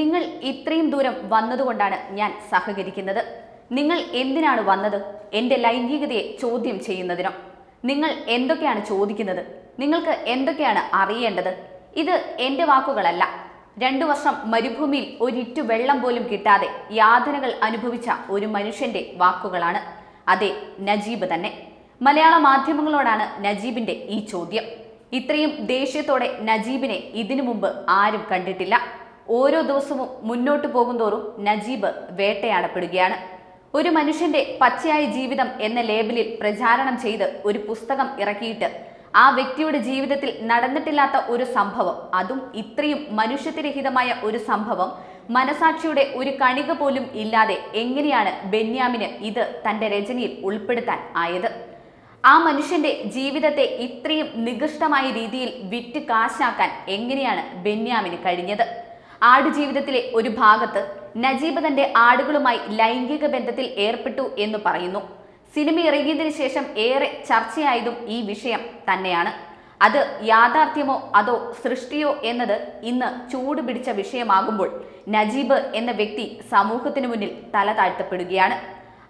നിങ്ങൾ ഇത്രയും ദൂരം വന്നതുകൊണ്ടാണ് ഞാൻ സഹകരിക്കുന്നത്. നിങ്ങൾ എന്തിനാണ് വന്നത്? എന്റെ ലൈംഗികതയെ ചോദ്യം ചെയ്യുന്നതിനോ? നിങ്ങൾ എന്തൊക്കെയാണ് ചോദിക്കുന്നത്? നിങ്ങൾക്ക് എന്തൊക്കെയാണ് അറിയേണ്ടത്? ഇത് എന്റെ വാക്കുകളല്ല. രണ്ടു വർഷം മരുഭൂമിയിൽ ഒരിറ്റു വെള്ളം പോലും കിട്ടാതെ യാതനകൾ അനുഭവിച്ച ഒരു മനുഷ്യന്റെ വാക്കുകളാണ്. അതെ നജീബ് തന്നെ. മലയാള മാധ്യമങ്ങളോടാണ് നജീബിന്റെ ഈ ചോദ്യം. ഇത്രയും ദേഷ്യത്തോടെ നജീബിനെ ഇതിനു മുമ്പ് ആരും കണ്ടിട്ടില്ല. ഓരോ ദിവസവും മുന്നോട്ട് പോകുന്തോറും നജീബ് വേട്ടയാടപ്പെടുകയാണ്. ഒരു മനുഷ്യന്റെ പച്ചയായ ജീവിതം എന്ന ലേബലിൽ പ്രചാരണം ചെയ്ത് ഒരു പുസ്തകം ഇറക്കിയിട്ട് ആ വ്യക്തിയുടെ ജീവിതത്തിൽ നടന്നിട്ടില്ലാത്ത ഒരു സംഭവം അതും ഇത്രയും മനുഷ്യത്വരഹിതമായ ഒരു സംഭവം മനസാക്ഷിയുടെ ഒരു കണിക പോലും ഇല്ലാതെ എങ്ങനെയാണ് ബെന്യാമിന് ഇത് തന്റെ രചനയിൽ ഉൾപ്പെടുത്താൻ ആയത്? ആ മനുഷ്യന്റെ ജീവിതത്തെ ഇത്രയും നികൃഷ്ടമായ രീതിയിൽ വിറ്റ് കാശാക്കാൻ എങ്ങനെയാണ് ബെന്യാമിന് കഴിഞ്ഞത്? ആടുജീവിതത്തിലെ ഒരു ഭാഗത്ത് നജീബ് തന്റെ ആടുകളുമായി ലൈംഗിക ബന്ധത്തിൽ ഏർപ്പെട്ടു എന്ന് പറയുന്നു. സിനിമ ഇറങ്ങിയതിനു ശേഷം ഏറെ ചർച്ചയായതും ഈ വിഷയം തന്നെയാണ്. അത് യാഥാർത്ഥ്യമോ അതോ സൃഷ്ടിയോ എന്നത് ഇന്ന് ചൂട് പിടിച്ച വിഷയമാകുമ്പോൾ നജീബ് എന്ന വ്യക്തി സമൂഹത്തിനു മുന്നിൽ തല താഴ്ത്തപ്പെടുകയാണ്.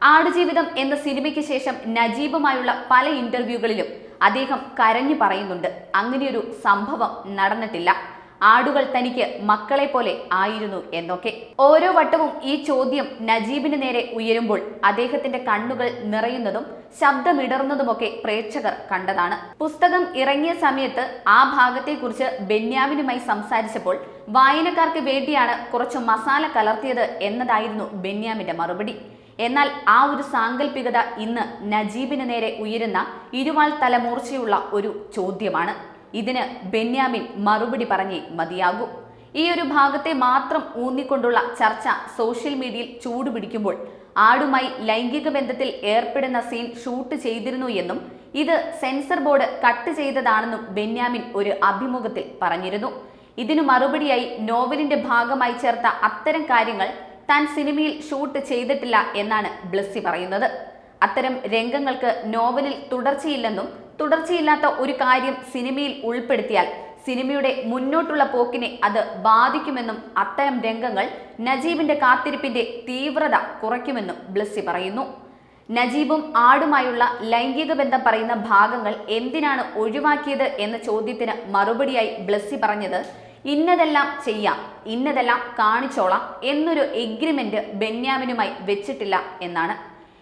ആടുജീവിതം എന്ന സിനിമയ്ക്ക് ശേഷം നജീബുമായുള്ള പല ഇന്റർവ്യൂകളിലും അദ്ദേഹം കരഞ്ഞു പറയുന്നുണ്ട്. അങ്ങനെയൊരു സംഭവം നടന്നിട്ടില്ല. ആടുകൾ തനിക്ക് മക്കളെ പോലെ ആയിരുന്നു എന്നൊക്കെ. ഓരോ വട്ടവും ഈ ചോദ്യം നജീബിന് നേരെ ഉയരുമ്പോൾ അദ്ദേഹത്തിന്റെ കണ്ണുകൾ നിറയുന്നതും ശബ്ദമിടർന്നതുമൊക്കെ പ്രേക്ഷകർ കണ്ടതാണ്. പുസ്തകം ഇറങ്ങിയ സമയത്ത് ആ ഭാഗത്തെക്കുറിച്ച് ബെന്യാമിനുമായി സംസാരിച്ചപ്പോൾ വായനക്കാർക്ക് വേണ്ടിയാണ് കുറച്ച് മസാല കലർത്തിയത് എന്നതായിരുന്നു ബെന്യാമിന്റെ മറുപടി. എന്നാൽ ആ ഒരു സാങ്കല്പികത ഇന്ന് നജീബിന് നേരെ ഉയരുന്ന ഇരുവാൾ തലമൂർച്ചയുള്ള ഒരു ചോദ്യമാണ്. ഇതിന് ബെന്യാമിൻ മറുപടി പറഞ്ഞേ മതിയാകൂ. ഈ ഒരു ഭാഗത്തെ മാത്രം ഊന്നിക്കൊണ്ടുള്ള ചർച്ച സോഷ്യൽ മീഡിയയിൽ ചൂടുപിടിക്കുമ്പോൾ ആടുമായി ലൈംഗിക ബന്ധത്തിൽ ഏർപ്പെടുന്ന സീൻ ഷൂട്ട് ചെയ്തിരുന്നു എന്നും ഇത് സെൻസർ ബോർഡ് കട്ട് ചെയ്തതാണെന്നും ബെന്യാമിൻ ഒരു അഭിമുഖത്തിൽ പറഞ്ഞിരുന്നു. ഇതിനു മറുപടിയായി നോവലിന്റെ ഭാഗമായി ചേർത്ത അത്തരം കാര്യങ്ങൾ താൻ സിനിമയിൽ ഷൂട്ട് ചെയ്തിട്ടില്ല എന്നാണ് ബ്ലസ്സി പറയുന്നത്. അത്തരം രംഗങ്ങൾക്ക് നോവലിൽ തുടർച്ചയില്ലെന്നും തുടർച്ചയില്ലാത്ത ഒരു കാര്യം സിനിമയിൽ ഉൾപ്പെടുത്തിയാൽ സിനിമയുടെ മുന്നോട്ടുള്ള പോക്കിനെ അത് ബാധിക്കുമെന്നും അത്തരം രംഗങ്ങൾ നജീബിന്റെ കാത്തിരിപ്പിന്റെ തീവ്രത കുറയ്ക്കുമെന്നും ബ്ലസ്സി പറയുന്നു. നജീബും ആടുമായുള്ള ലൈംഗിക ബന്ധം പറയുന്ന ഭാഗങ്ങൾ എന്തിനാണ് ഒഴിവാക്കിയത് എന്ന ചോദ്യത്തിന് മറുപടിയായി ബ്ലസ്സി പറഞ്ഞത് ഇന്നതെല്ലാം ചെയ്യാം ഇന്നതെല്ലാം കാണിച്ചോളാം എന്നൊരു എഗ്രിമെന്റ് ബെന്യാമിനുമായി വെച്ചിട്ടില്ല എന്നാണ്.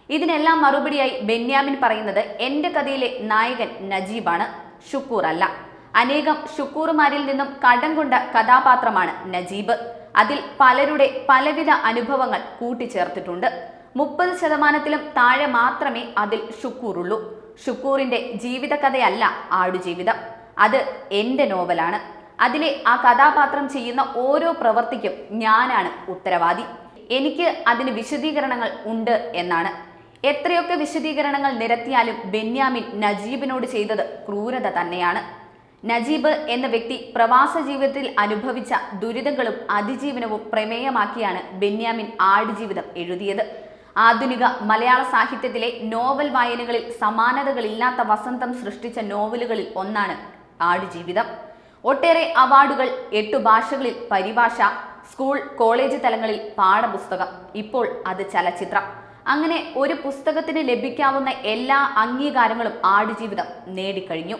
ഇതിനെല്ലാം മറുപടിയായി ബെന്യാമിൻ പറയുന്നത് എന്റെ കഥയിലെ നായകൻ നജീബാണ്. ഷുക്കൂർ അല്ല. അനേകം ഷുക്കൂറുമാരിൽ നിന്നും കടം കൊണ്ട കഥാപാത്രമാണ് നജീബ്. അതിൽ പലരുടെ പലവിധ അനുഭവങ്ങൾ കൂട്ടിച്ചേർത്തിട്ടുണ്ട്. മുപ്പത് ശതമാനത്തിലും താഴെ മാത്രമേ അതിൽ ഷുക്കൂറുള്ളൂ. ഷുക്കൂറിന്റെ ജീവിതകഥയല്ല ആടുജീവിതം. അത് എന്റെ നോവലാണ്. അതിലെ ആ കഥാപാത്രം ചെയ്യുന്ന ഓരോ പ്രവൃത്തിക്കും ഞാനാണ് ഉത്തരവാദി. എനിക്ക് അതിന് വിശദീകരണങ്ങൾ ഉണ്ട് എന്നാണ്. എത്രയൊക്കെ വിശദീകരണങ്ങൾ നിരത്തിയാലും ബെന്യാമിൻ നജീബിനോട് ചെയ്തത് ക്രൂരത തന്നെയാണ്. നജീബ് എന്ന വ്യക്തി പ്രവാസ ജീവിതത്തിൽ അനുഭവിച്ച ദുരിതങ്ങളും അതിജീവനവും പ്രമേയമാക്കിയാണ് ബെന്യാമിൻ ആടുജീവിതം എഴുതിയത്. ആധുനിക മലയാള സാഹിത്യത്തിലെ നോവൽ വായനകളിൽ സമാനതകളില്ലാത്ത വസന്തം സൃഷ്ടിച്ച നോവലുകളിൽ ഒന്നാണ് ആടുജീവിതം. ഒട്ടേറെ അവാർഡുകൾ എട്ടു ഭാഷകളിൽ പരിഭാഷ സ്കൂൾ കോളേജ് തലങ്ങളിൽ പാഠപുസ്തകം. ഇപ്പോൾ അത് ചലച്ചിത്രം. അങ്ങനെ ഒരു പുസ്തകത്തിന് ലഭിക്കാവുന്ന എല്ലാ അംഗീകാരങ്ങളും ആടുജീവിതം നേടിക്കഴിഞ്ഞു.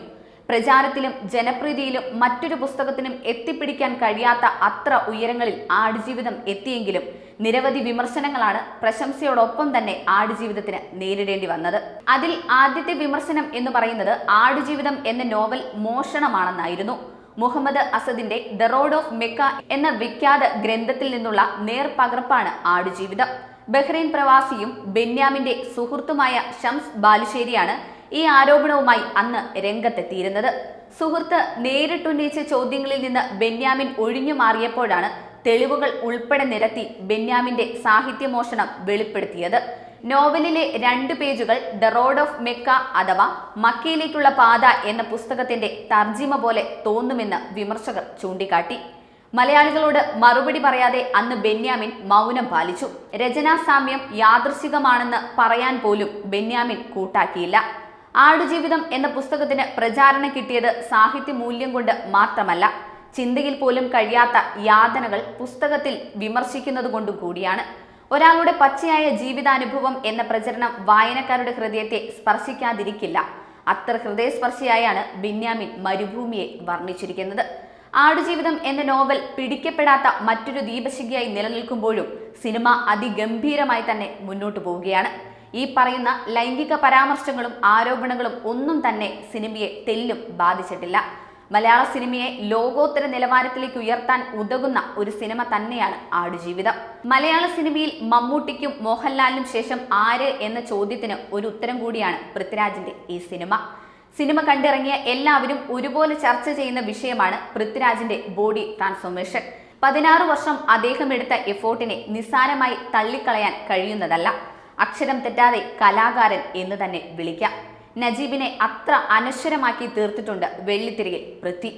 പ്രചാരത്തിലും ജനപ്രീതിയിലും മറ്റൊരു പുസ്തകത്തിനും എത്തിപ്പിടിക്കാൻ കഴിയാത്ത അത്ര ഉയരങ്ങളിൽ ആടുജീവിതം എത്തിയെങ്കിലും നിരവധി വിമർശനങ്ങളാണ് പ്രശംസയോടൊപ്പം തന്നെ ആടുജീവിതത്തിന് നേരിടേണ്ടി വന്നത്. അതിൽ ആദ്യത്തെ വിമർശനം എന്ന് പറയുന്നത് ആടുജീവിതം എന്ന നോവൽ മോഷണമാണെന്നായിരുന്നു. മുഹമ്മദ് അസദിന്റെ ദ റോഡ് ഓഫ് മെക്ക എന്ന വിഖ്യാത ഗ്രന്ഥത്തിൽ നിന്നുള്ള നേർപകർപ്പാണ് ആടുജീവിതം. ബഹ്റൈൻ പ്രവാസിയും ബെന്യാമിന്റെ സുഹൃത്തുമായ ഷംസ് ബാലുശ്ശേരിയാണ് ഈ ആരോപണവുമായി അന്ന് രംഗത്തെത്തിയിരുന്നത്. സുഹൃത്ത് നേരിട്ടുന്നയിച്ച ചോദ്യങ്ങളിൽ നിന്ന് ബെന്യാമിൻ ഒഴിഞ്ഞു മാറിയപ്പോഴാണ് തെളിവുകൾ ഉൾപ്പെടെ നിരത്തി ബെന്യാമിന്റെ സാഹിത്യമോഷണം വെളിപ്പെടുത്തിയത്. നോവലിലെ രണ്ട് പേജുകൾ ദ റോഡ് ഓഫ് മെക്ക അഥവാ മക്കയിലേക്കുള്ള പാത എന്ന പുസ്തകത്തിന്റെ തർജിമ പോലെ തോന്നുമെന്ന് വിമർശകർ ചൂണ്ടിക്കാട്ടി. മലയാളികളോട് മറുപടി പറയാതെ അന്ന് ബെന്യാമിൻ മൗനം പാലിച്ചു. രചനാസാമ്യം യാദൃശികമാണെന്ന് പറയാൻ പോലും ബെന്യാമിൻ കൂട്ടാക്കിയില്ല. ആടുജീവിതം എന്ന പുസ്തകത്തിന് പ്രചാരണം കിട്ടിയത് സാഹിത്യ മൂല്യം കൊണ്ട് മാത്രമല്ല ചിന്തയിൽ പോലും കഴിയാത്ത യാതനകൾ പുസ്തകത്തിൽ വിമർശിക്കുന്നത് കൊണ്ടും കൂടിയാണ്. ഒരാളുടെ പച്ചയായ ജീവിതാനുഭവം എന്ന പ്രചരണം വായനക്കാരുടെ ഹൃദയത്തെ സ്പർശിക്കാതിരിക്കില്ല. അത്ര ഹൃദയസ്പർശിയായാണ് ബെന്യാമിൻ മരുഭൂമിയെ വർണിച്ചിരിക്കുന്നത്. ആടുജീവിതം എന്ന നോവൽ പിടിക്കപ്പെടാത്ത മറ്റൊരു ദീപശിഖയായി നിലനിൽക്കുമ്പോഴും സിനിമ അതിഗംഭീരമായി തന്നെ മുന്നോട്ടു പോവുകയാണ്. ഈ പറയുന്ന ലൈംഗിക പരാമർശങ്ങളും ആരോപണങ്ങളും ഒന്നും തന്നെ സിനിമയെ തെല്ലും ബാധിച്ചിട്ടില്ല. മലയാള സിനിമയെ ലോകോത്തര നിലവാരത്തിലേക്ക് ഉയർത്താൻ ഉതകുന്ന ഒരു സിനിമ തന്നെയാണ് ആടുജീവിതം. മലയാള സിനിമയിൽ മമ്മൂട്ടിക്കും മോഹൻലാലിനും ശേഷം ആര് എന്ന ചോദ്യത്തിന് ഒരു ഉത്തരം കൂടിയാണ് പൃഥ്വിരാജിന്റെ ഈ സിനിമ. സിനിമ കണ്ടിറങ്ങിയ എല്ലാവരും ഒരുപോലെ ചർച്ച ചെയ്യുന്ന വിഷയമാണ് പൃഥ്വിരാജിന്റെ ബോഡി ട്രാൻസ്ഫോർമേഷൻ. പതിനാറ് വർഷം അദ്ദേഹം എടുത്ത എഫോർട്ടിനെ നിസ്സാരമായി തള്ളിക്കളയാൻ കഴിയുന്നതല്ല. അക്ഷരം തെറ്റാതെ കലാകാരൻ എന്ന് തന്നെ വിളിക്കാം. നജീബിനെ അത്ര അനശ്വരമാക്കി തീർത്തിട്ടുണ്ട് വെള്ളിത്തിരിയിൽ പൃഥ്വി.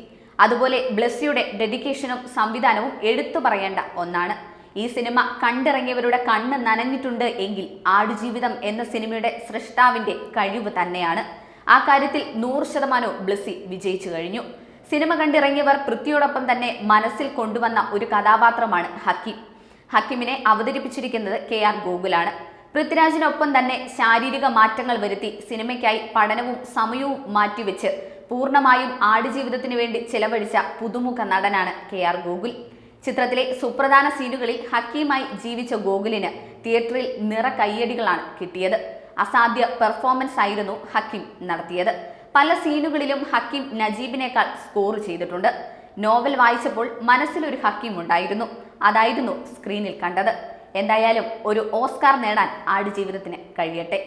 അതുപോലെ ബ്ലസ്സിയുടെ ഡെഡിക്കേഷനും സംവിധാനവും എടുത്തു പറയേണ്ട ഒന്നാണ്. ഈ സിനിമ കണ്ടിറങ്ങിയവരുടെ കണ്ണ് നനഞ്ഞിട്ടുണ്ട് എങ്കിൽ ആടുജീവിതം എന്ന സിനിമയുടെ സൃഷ്ടാവിന്റെ കഴിവ് തന്നെയാണ്. ആ കാര്യത്തിൽ നൂറ് ശതമാനവും ബ്ലസ്സി വിജയിച്ചു കഴിഞ്ഞു. സിനിമ കണ്ടിറങ്ങിയവർ പൃഥ്വിയോടൊപ്പം തന്നെ മനസ്സിൽ കൊണ്ടുവന്ന ഒരു കഥാപാത്രമാണ് ഹക്കീം. ഹക്കീമിനെ അവതരിപ്പിച്ചിരിക്കുന്നത് കെ ആർ ഗോകുലാണ്. പൃഥ്വിരാജിനൊപ്പം തന്നെ ശാരീരിക മാറ്റങ്ങൾ വരുത്തി സിനിമയ്ക്കായി പഠനവും സമയവും മാറ്റിവെച്ച് പൂർണമായും ആടുജീവിതത്തിനു വേണ്ടി ചെലവഴിച്ച പുതുമുഖ നടനാണ് കെ ആർ ഗോകുൽ. ചിത്രത്തിലെ സുപ്രധാന സീനുകളിൽ ഹക്കീമായി ജീവിച്ച ഗോകുലിന് തിയേറ്ററിൽ നിറ കയ്യടികളാണ് കിട്ടിയത്. അസാധ്യ പെർഫോമൻസ് ആയിരുന്നു ഹക്കിം നടത്തിയത്. പല സീനുകളിലും ഹക്കിം നജീബിനേക്കാൾ സ്കോർ ചെയ്തിട്ടുണ്ട്. നോവൽ വായിച്ചപ്പോൾ മനസ്സിലൊരു ഹക്കിം ഉണ്ടായിരുന്നു. അതായിരുന്നു സ്ക്രീനിൽ കണ്ടത്. എന്തായാലും ഒരു ഓസ്കാർ നേടാൻ ആടുജീവിതത്തിന് കഴിയട്ടെ.